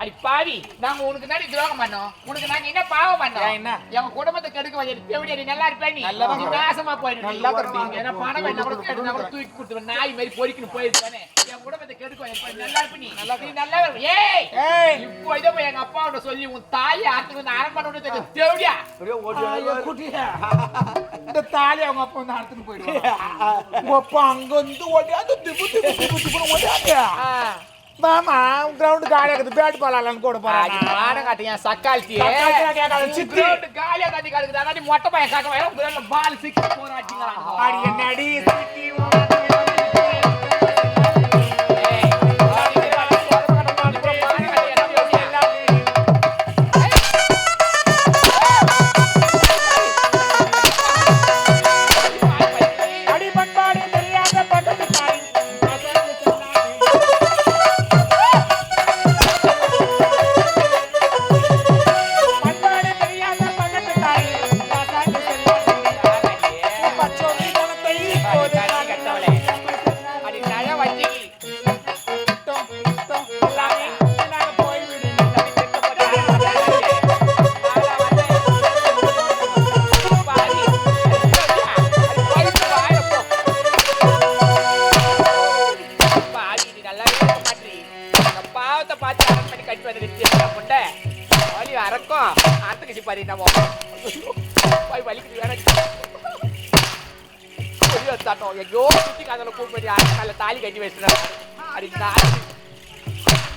அட பாவி நாங்க உனக்கு தானே துரோகம் பண்ணோம். உனக்கு நாங்க என்ன பாவம் பண்ணோம்? ஏன் என்ன? எங்க குடும்பத்தை கெடுக்க வந்து எப்படி நீ நல்லா இருப்ப நீ. நல்லா நீ. நாசமா போயிடு நல்லா இருக்கேன். ஏன்னா பணம் வேணா கூட கேட்டு கூட தூக்கி கொடுத்து நாய் மாதிரி பொறிக்கணும் போயிருப்பானே. என் குடும்பத்தை கெடுக்க வந்து நல்லா இருப்ப நீ. நீ நல்லா இருப்ப. ஏய்! ஏய். இப்போ இதை போய் எங்க அப்பாவோட சொல்லி உன் தாயை ஆத்துக்கு வந்து அரண்மனை விட்டு தெரியும் தேவடியா குட்டியா. இந்த தாலி அவங்க அப்பா வந்து அறுத்துட்டு போயிடுவாங்க. உங்க அப்பா அங்க வந்து ஓடியாந்து திப்பு திப்பு திப்பு திப்புன்னு ஓடியாந்து. மாமா கிரவுண்ட் காலியா இருக்குது. பேட் பாலாலன்னு கூட ஆடி போறாங்க மானம் காட்டுங்க சக்கால்த்தி சக்கால்த்தியா கேட்காத, சித்தி. சித்தி காலியா காட்டி காட்டுக்குது. அதாடி மொட்டை பையன் ஆத்துக்குச்சு பாரு நம்ம போய் வலிக்குது வேற வெளியே தட்டோம் எங்கேயோ சுத்தி காதல கூப்பிட்டு ஆட்டு கால தாலி கட்டி வச்சுறாரு அடி தாலி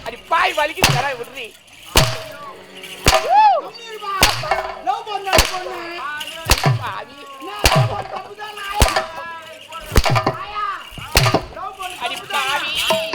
அடி பாய் வலிக்குது வேற விடுறி பாவி அடி பாவி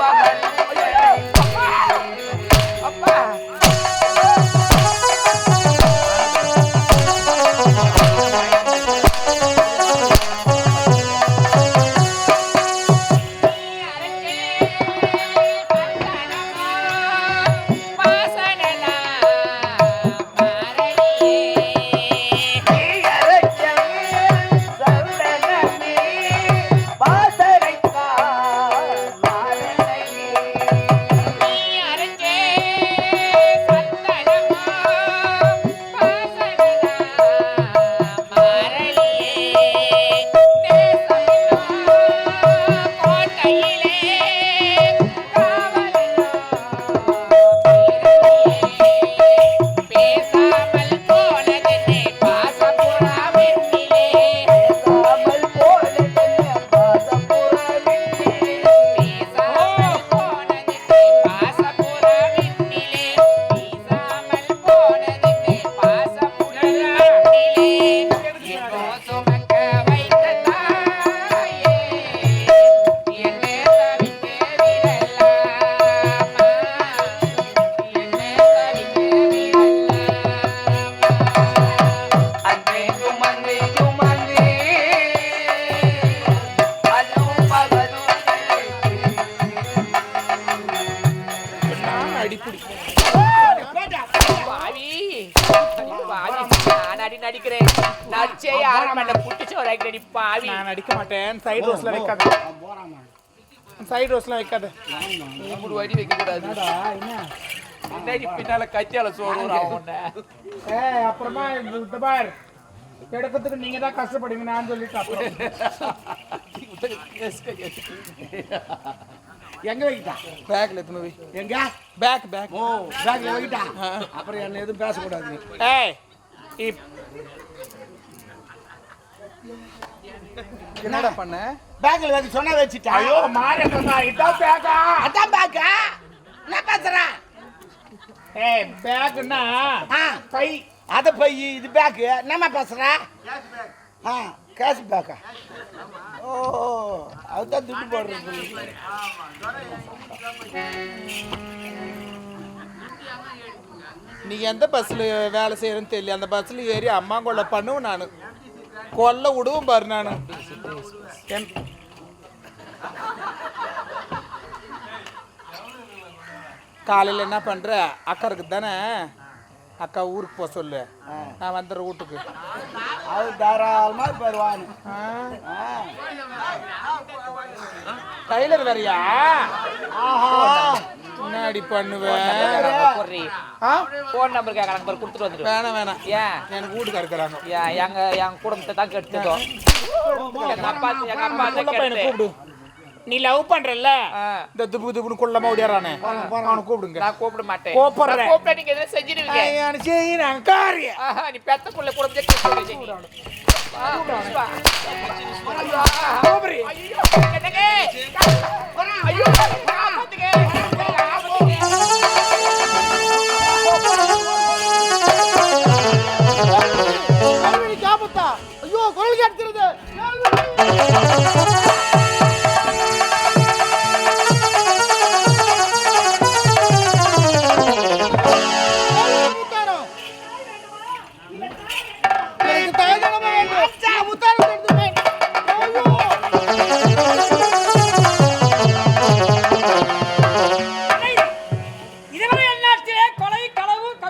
பாடல் நடிக்கிறேன் நடிச்சே யாரும் பண்ண புட்டிச்சு ஒரு பாவி. நான் அடிக்க மாட்டேன் சைடு ரோஸ்ல வைக்காத. சைடு ரோஸ்ல வைக்காத. மூணு வடி வைக்க கூடாது பின்னாடி பின்னால கத்தியால சோறு ஏய் அப்புறமா இந்த பார். எடுக்கிறதுக்கு நீங்க தான் கஷ்டப்படுவீங்க நான் சொல்லிட்டு அப்புறம். எங்க வைக்கிட்டா? பேக்ல எத்தனை வை எங்க? பேக் பேக் ஓ பேக்ல வைக்கிட்டா? அப்புறம் என்ன எதுவும் பேசக்கூடாது. ஏய் இப். என்னடா? பண்ண? பேக்ல வைக்க சொன்னா வச்சுட்டா? ஐயோ மாறக்கா இதான் பேக்கா அதான் பேக்கா என்ன பேசுற? ஏய் பேக்னா ஆ. பை. அத பை இது பேக்கு என்னம்மா பேசுற? ஆ. கேஷ் பேக்கா. ஓ அதுதான் துட்டு போடுறது. நீ எந்த பஸ்ஸில் வேலை செய்கிறேன்னு தெரியல. அந்த பஸ்ஸில் ஏறி அம்மா கொள்ள பண்ணுவேன் நான். கொல்ல விடுவோம் பாரு நான். காலையில் என்ன பண்ணுற அக்கா இருக்குது தானே அக்கா ஊருக்கு போக சொல்லு. நான் வந்துடுறேன் வீட்டுக்கு. அது தாராளமா பெறுவானு டைலர் வேறையா? ஆஹா. முன்னாடி பண்ணுவேன் போடுறி. ஆ? போன் நம்பர் கேட்கறாங்க பாரு கொடுத்துட்டு வந்துடு. வேணாம் வேணாம். ஏன் எனக்கு வீட்டுக்கு இருக்கிறாங்க. ஏன் எங்க என் குடும்பத்தை தான் கெடுத்ததோ எங்க அப்பா எங்க அப்பா. கூப்பிடு. நீ லவ் பண்றல்ல? இந்த துப்பு துப்புன்னு கொள்ளமா ஓடியாரானே அவனை கூப்பிடுங்க. நான் கூப்பிட மாட்டேன். கூப்பிடுறேன். நான் கூப்பிட்டா நீங்க எதுவும் செஞ்சிருவீங்க ஐயானு செய்யறாங்க காரிய நீ பெத்த புள்ள குடும்பத்தை கெடுத்து வைக்க நீ. ஆ, வா. கூப்பிடு. ஐயோ, என்னங்க?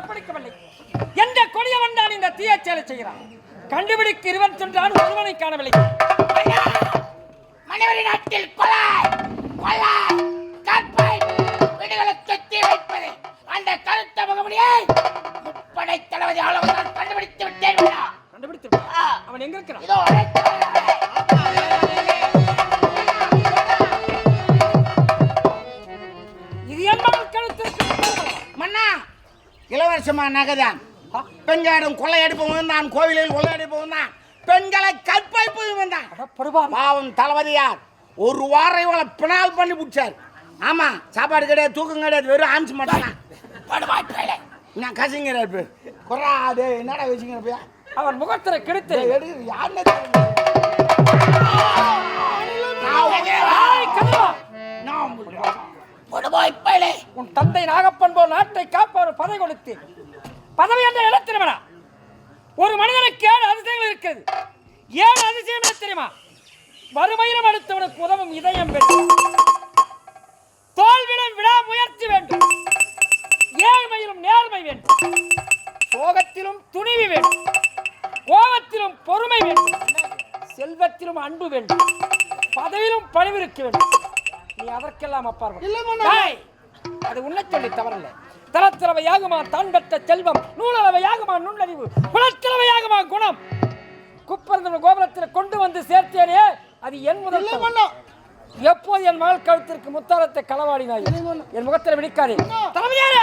கற்பழிக்கவில்லை எந்த கொடியவன் தான் இந்த தீய செயலை செய்கிறான்? கண்டுபிடிக்க இருவன் சென்றான் ஒருவனை காணவில்லை. மனைவரி நாட்டில் கொலை கொலை கற்பை வீடுகளை சுத்தி வைப்பது. அந்த கருத்த முகமுடியை முப்படை தளபதி அவ்வளவுதான் கண்டுபிடித்து விட்டேன். விடா. கண்டுபிடித்து. அவன் எங்க இருக்கிறான்? நகைதான். பெண்களிடம் கொள்ளையடிப்பவன் தான் கோவிலில் கொள்ளையடிப்பவன் தான். பெண்களை கற்பழிப்பவன் தான். பாவம் தளபதியார். ஒரு வாரம் இவளை பினால் பண்ணி பிடிச்சார். ஆமா சாப்பாடு கிடையாது தூக்கம் கிடையாது வெறும் ஆன்ஸ் மட்டும் நான் கசிங்கிற இருப்பு குறா அது என்னடா வச்சுங்கிறப்ப அவன் முகத்திரை கெடுத்து. யாருன்னு உன் தந்தை நாகப்பன் போல் நாட்டை காப்பவர் பதவி கொடுத்து பதவி என்ற இடத்தினவனா ஒரு மனிதனுக்கு ஏழு அதிசயங்கள் இருக்கிறது. ஏழு அதிசயம் என்ன தெரியுமா? வறுமையிலும் அடுத்தவனுக்கு உதவும் இதயம் வேண்டும். தோல்வியிலும் விடா முயற்சி வேண்டும். ஏழ்மையிலும் நேர்மை வேண்டும். சோகத்திலும் துணிவு வேண்டும். கோபத்திலும் பொறுமை வேண்டும். செல்வத்திலும் அன்பு வேண்டும். பதவியிலும் பணிவிருக்க வேண்டும். நீ அதற்கெல்லாம் டேய், அது உன்னை சொல்லி தவறல்ல. தரத்திறவையாகுமா தான் பெற்ற செல்வம் நூலளவையாகுமா நுண்ணறிவு குலத்திறவையாகுமா குணம்? குப்பரந்தன கோபுரத்தில் கொண்டு வந்து சேர்த்தேனே அது என் முதல். எப்போது என் மகள் கழுத்திற்கு முத்தாரத்தை களவாடினாய்? என் முகத்தில் விழிக்காதே. தலைமையாரே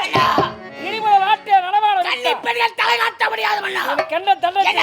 இனி முதல் நாட்டை நடமாட கன்னி பெண்கள் தலை காட்ட முடியாது என்ன தண்டனை.